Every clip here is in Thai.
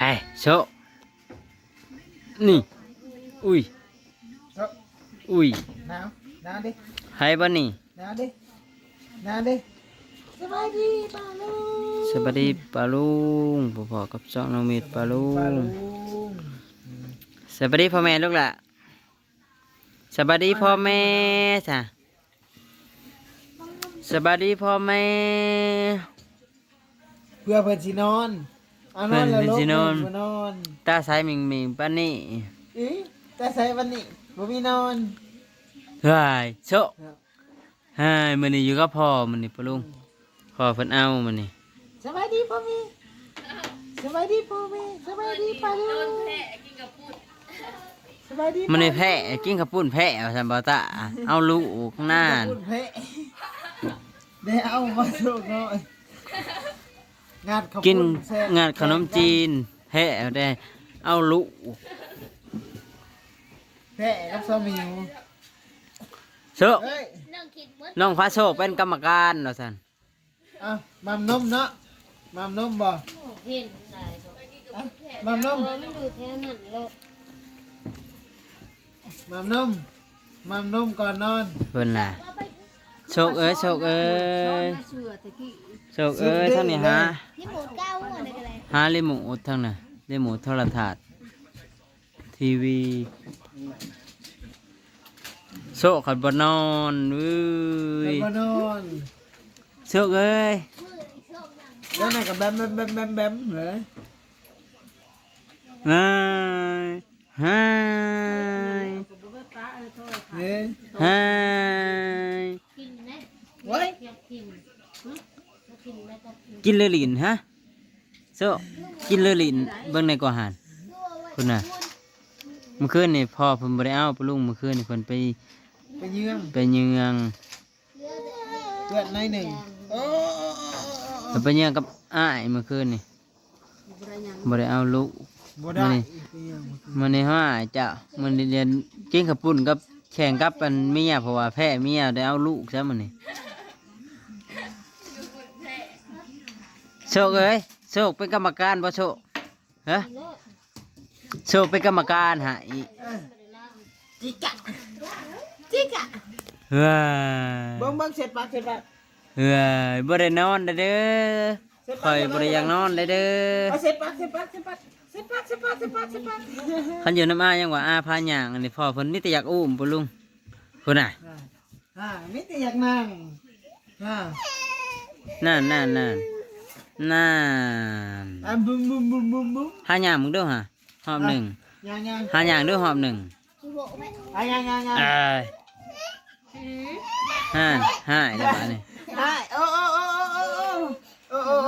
ไอ้โชนี่ อุ้ย อุ้ยน้าน้าดิไฮบ้านี่น้าดิน้าดิสบายดีปาลุงสบายดีปาลุงพ่อพ่กับจ้องน้องมิดปาลุงสบายดีพ่อแม่ลูกละสบายดีพ่อแม่จ้ะสบายดีพ่อแม่ เพื่อเพื่อนสินอน เอานอนแล้วลูกนสินอน บ่นอตาสายมิงมิงปานนี้อ๊ตาใส่วันนี้บ่มีนอนเฮ้ยโชะครับเฮ้ยมันนี่อยู่กับพ่อมันนี้ปะลุงพ่อเพิ่นเอามันนี่สบายดีพ่อแม่สบายดีพ่อแม่สบายดีป้าลูกสบายมื้นี้แพะกินกระปุ่นแพะว่าซั่บ่ตะเอาลูกนั่นแพ้ได้เอามาสูกหน่อย กินงานขนมจีนแห่ได้เอาลุแห่บกับสมิวโชคเฮ้ยชคน้องฟ้าโชคเป็นกรรมการเนาะสันเอะมามนมเนาะมามนมบ่หมัมนมมัำนมามนมมามนมก่อนนอนเพิ่นล่ะโชคเอ้ยโชคเอ้ย จกเอ้ยทั้งนี้ฮะฮาลยรีโมททั้งน่ะรีโมทโทรทัศน์ทีวี โซขัดบนอนเว้ยมนอนโซกเอ้ยแล้วไหนกับแบมแบมแบมแบมมเหรอ อ่ กินเลยลินฮะโซกินเลยลินเบื้องในกว่าหานคุณน่ะเมื่อคืนนี่พ่อผมไปเอาปลุงเมื่อคืนนี่คนไปไปเยืองไปเยืองเพื่อนในหนึ่งแล้วไปเยืองกับอ้ายเมื่อคืนนี่บ่ได้เอาลูกบ่ได้มันในห้าเจะมันเรียนเก่งกับปุ่นกับแข่งกับอันเมียเพราะว่าแพ้เมียได้เอาลูกซะมันนี่ โชคเอ้ยโชคเป็นกรรมการบ่โชคฮะโชคเป็นกรรมการฮะอีจิกะจิกะเฮ้ยบังบังเสร็จปากเสร็จปากเฮ้ยบ่ได้นอนเด้อคอยบ่ได้ยังนอนเด้อเสร็จปากเสร็จปากเสร็จปากเสร็จปากเสร็จปากเสร็จปากเสร็จปากคันอยู่น้ำอายังว่าอาพาหยางอันนี้พ่อเพิ่นมีแต่อยากอุ้มปุลุงคุณน่ะอ่ามิแต่อยากนั่งอ่านั่นนั่นนั่น nà hai nhà muốn đâu hả họp đừng hai nhà đưa họp đừng hai hai là bạn này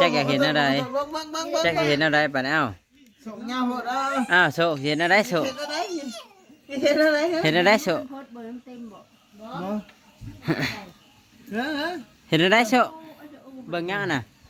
chắc là hiện ở đây chắc là hiện ở đây bạn nào à sổ hiện ở đây sổ hiện ở đây sổ hiện ở đây sổ bằng ngang nè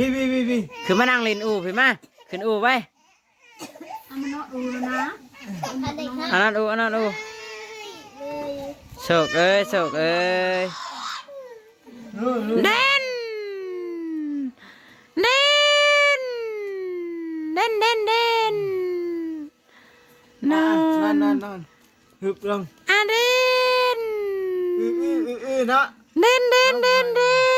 พี่พี่พี่พี่คือมานั่งเล่นอู่พี่มาขึ้นอู่ไปเอันเนาะดูแล้นะอันะอันนั้นอู่อันนั้นอู่โศกเอ้ยโศกเอ้ยเด่นเด่นเด่นเด่นเด่นนอนนอนนอนนอนฮึบลงอันเด่นเออเออเออเนาะเด่นเด่นเด่นเด่น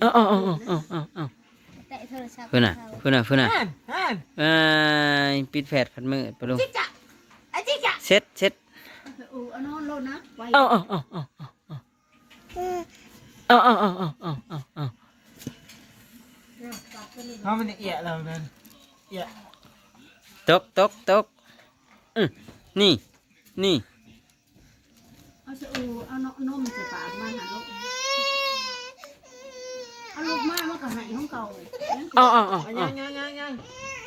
เออเออเออเออเออเออแต่โทรศัพท์เพื่อนน่ะเพื่อนน่ะเพื่อนน่ะฮันฮันเอ้ยปิดแผดพันมือปะลุงจิ๊กจ๊ะไอ้จิ๊กจ๊ะเซ็ตเซ็ตอูเอานอนโลดนะไว้เอาเอาเอาเอาเอาเอาเอาเอาเอาเอาเอาเขามันเอียเรานั่นเอียตกตกตกอืมนี่นี่เอาสอูเอานนมใส่ปากมาหา ลูกเอาลูกมามันก็ใหายของเก่าเอาเอาเอายัเอางยังยังยัง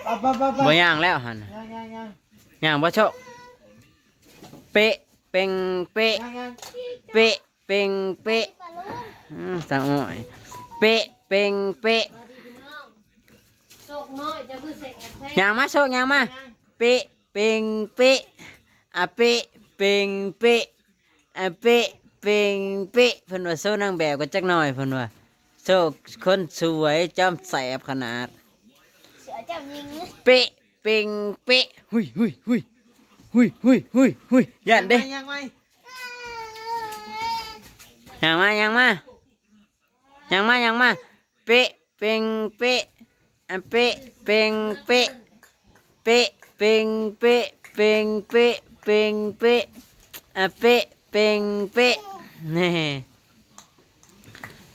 เอาไปไปไปบ่ย่างแล้วหันน่ะยังยังยังย่างบ่โชคเป๊ะเป่งเป๊ะยังยังเป๊ะเป่งเป๊ะอืมสั่งหน่อยเป๊ะเป่งเป๊ะโชคน้อยจะคือเสกแท้ย่างมาโชคย่างมา เป๊ะเป่งเป๊ะอะเป๊ะเป่งเป๊ะอะเป๊ะเป่งเป๊ะเพิ่นว่าโซนางแบบก็จักหน่อยเพิ่นว่าโชคคนสวยจอมแสบขนาด เสือเจ้ายิงเป๊ะเป่งเป๊ะหุยหุยหุยหุยหุยหุยหุยยันเด้ยังไงยังมายังมายังมายังมาเป๊ะเป่งเป๊ะอะเป๊ะเป่งเป๊ะเป๊ะเป่งเป๊ะเป่งเป๊ะเป่งเป๊ะอะเป๊ะเป่งเป๊ะนี่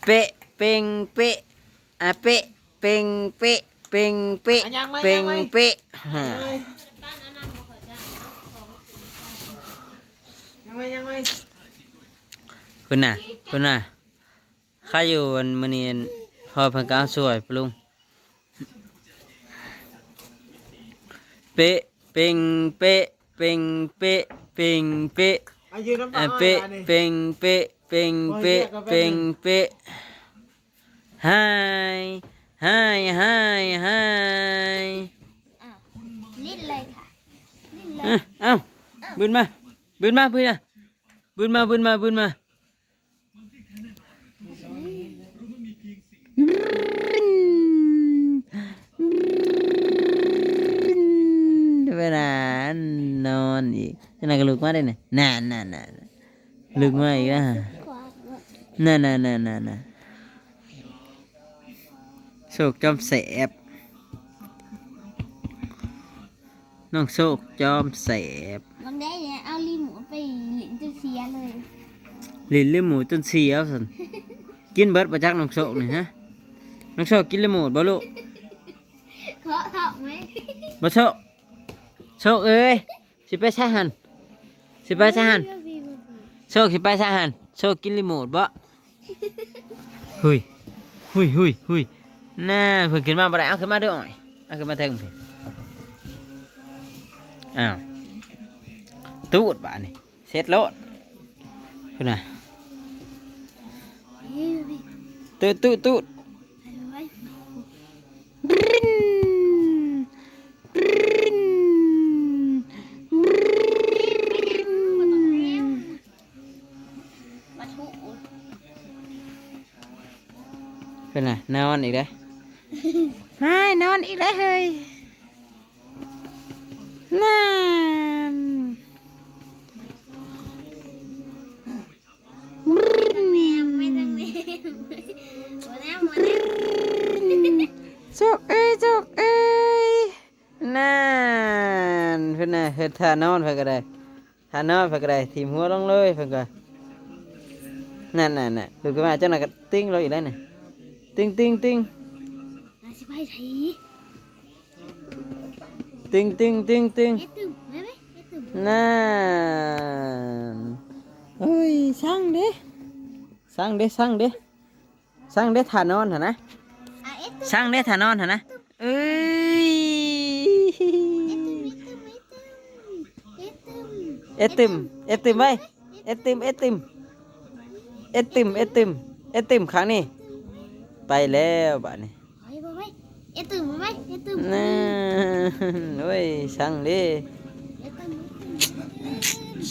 เป๊ะ เป่งเป๊ะอะเป๊ะเป่งเป๊ะเป่งเป๊ะเป่งเป๊ะฮะยังไงยังไงคุณน่ะคุณน่ะข้าอยู่วันมื้อนี้พอเพิ่นก็เอาสวยปะลุงเป๊ะเป่งเป๊ะเป่งเป๊ะเป่งเป๊ะอายุน้ำตาอะลเป๊ะนี่เป่งเป๊ะเป่งเป๊ะเป่งเป๊ะ Hi Hi Hi Hi ลิ้นเลยค่ะลิ้นเลยเอ้าเอ้าบืนมาบืนมาบืนมาบืนมาบืนมาบืนมาเวลานอนอีกจะนั่งก็ลุกมาได้น่ะน่าน่าน่าลุกมาอีกแล้วขวาน่าน่าน่าน่าน่า โชคจอมแสบน้องโชคจอมแสบมันได้เนี่ยเอาลิ้นหมูไปลิ้นจะเสียเลยลิ้นลืมหมูจนเสียวสันกินเบิดประจักน้องโชคนี่ฮะน้องโชคกินลืมหมูบ่ลูกเคาะเถาะไหมบ่โชคโชคเอ้ยสิไปใช้หันสิไปใช้หันโชคสิไปใช้หันโชคกินลืมหมูบ่หุยหุยหุยหุย nè phải kiếm mà bà đã kiếm mà được rồi. À kiếm mà thêm thì, à. Tụt bạn này xét lộn. Thế này. Tụt tụt tụt Cái này, nào ăn đi đấy นอนอีกแล้วเฮ้ยนอนแมวไม่ต้องแมวหัวแนวหัวแนวจุกเอ้ยจุกเอ้ยนั่นเพื่อนน่ะเฮ็ดท่านอนเพื่อนก็ได้ท่านอนเพื่อนก็ได้ทีมหัวลงเลยเพื่อนก็นั่นน่ะน่ะดูกันมาเจ้าหน่ะก็ติ้งเราอีกแล้วน่ะติ้งติ้งติ้งอาสิไปไทย ติ้งติ้งติ้งติ้งเอ็ดตึมไหมไหมเอ็ดตึมนั่นเอ้ยสั่งเด้สั่งเด้สั่งเด้สั่งเด้ท่านอนหั่นนะอะเอ็ดตึมสั่งเด้ท่านอนหั่นนะเอ้ยเอ็ดตึมเอ็ดตึมเอ็ดตึมเอติมเอติมไว้เอติมเอติมเอติมเอติมเอติมครั้งนี้ไปแล้วบ้านนี้ไปไปไป เอตื่นมาไหมเอตื่นมาน่าโอ้ยสั่งดิ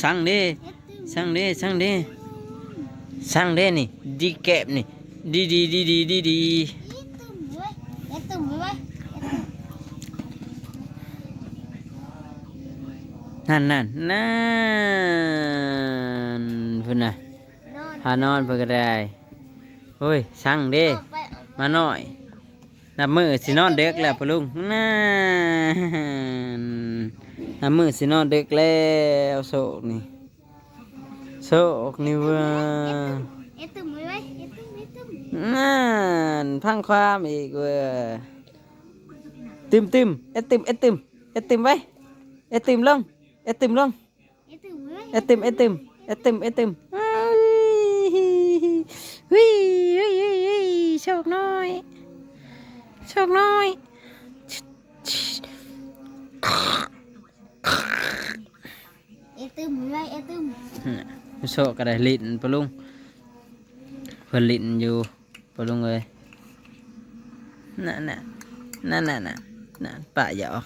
สั่งดิสั่งดิสั่งดิสั่งดินี่ดีแกบนี่ดีดีดีดีดีดีนั่นนั่นนั่นพุ่นนะหานอนเพื่อก็ได้โอ้ยสั่งดิมาหน่อย นับมือสินอนเด็กแล้วปะลุงนั่นนับมือสินอนเด็กแล้วโศกนี่โศกนี่เว่าเอ็ดตึมไว้ไว้เอ็ดตึมเอ็ดตึมนั่นพังความอีกเว่าติมติมเอติมเอติมเอติมไว้เอติมลงเอติมลงเอ็ดตึมเอติมเอติมเอติมเอ็ดติมอ้าววิวิวิวิโชคน้อย โชคน้อย เอ็ดตึมไว้ไว้เอ็ดตึมน่ะโชคก็ได้ลิ้นปะลุงเพิ่นลิ้นอยู่ปะลุงเอ้ยน่ะน่ะนั่นน่ะน่ะน่ะปะหยอก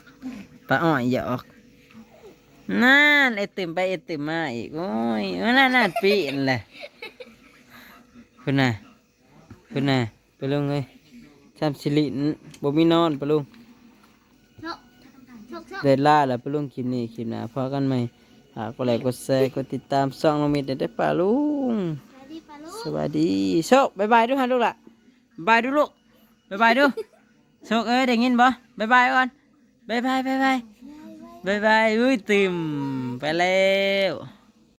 ปะอ้อยหยอกนั่นไอติมไปไอติมมาอีกโอ้ยนั่นน่ะปีนเลยคุณน่ะคุณน่ะปะลุงเอ้ย จำสิลิ้นบ่มีนอนปะลุงโชคโชคโชคได้ล่าแล้วปะลุงคลิปนี้คลิปหน้าพอกันไหมหากกดไลค์กดแชร์กดติดตามช่องน้องมิดได้ปะลุงสวัสดีปลาลูสกวัสดีโชคบายบายด้วยฮะลูกล่ะบายดูลูกบายบายดูโชคเอ้ยได้ยินบ่บายบายก่อนบายบายบายบายบายบายอุ้ยติมไปแล้ว